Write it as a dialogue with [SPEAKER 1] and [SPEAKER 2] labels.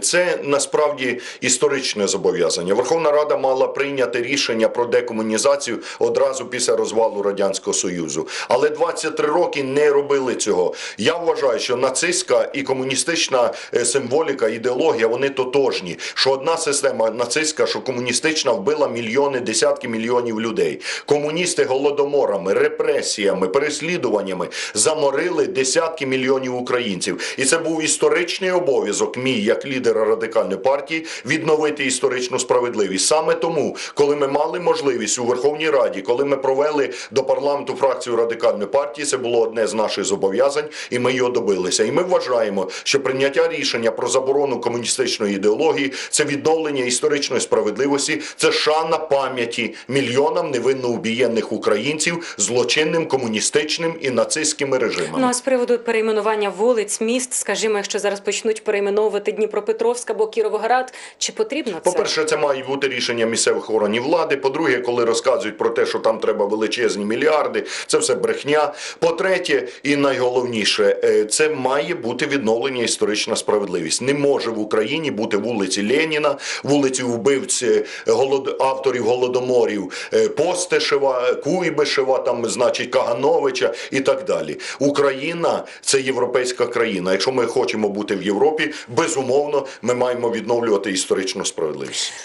[SPEAKER 1] Це насправді історичне зобов'язання. Верховна Рада мала прийняти рішення про декомунізацію одразу після розвалу радянського союзу, але 23 роки не робили цього. Я вважаю, що нацистська і комуністична е, символіка, ідеологія вони тотожні. Що одна система нацистська, що комуністична вбила мільйони, десятки мільйонів людей. Комуністи голодоморами, репресіями, переслідуваннями заморили десятки мільйонів українців. І це був історичний обов'язок мій як лідера радикальної партії відновити історичну справедливість. Саме тому, коли ми мали можливість у Верховній Раді, коли ми провели до парламенту фракцію радикальної партії, це було одне з наших зобов'язань, і ми його добилися. І ми вважаємо, що прийняття рішення про заборону комуністичної ідеології це відновлення історичної справедливості, це шана пам'яті мільйонам невинно убієнних українців злочинним комуністичним і нацистськими режимами.
[SPEAKER 2] Ну а з приводу перейменування вулиць, міст, скажімо, якщо зараз почнуть перейменовувати Дніпропетровськ або Кіровоград, чи потрібно це?
[SPEAKER 1] По-перше, це має бути рішення місцевих органів влади. По-друге, коли розказують про те, що там треба величезні мільярди, це все брехня. По-третє, і найголовніше, е, це має бути відновлення історична справедливість. Не може в Україні бути вулиці Леніна, вулиці вбивць е, голод... авторів голодоморів е, Постишева, Куйбишева, там, значить, Кагановича і так далі. Україна це європейська країна. Якщо ми хочемо бути в Європі, безумовно, ми маємо відновлювати історичну справедливість.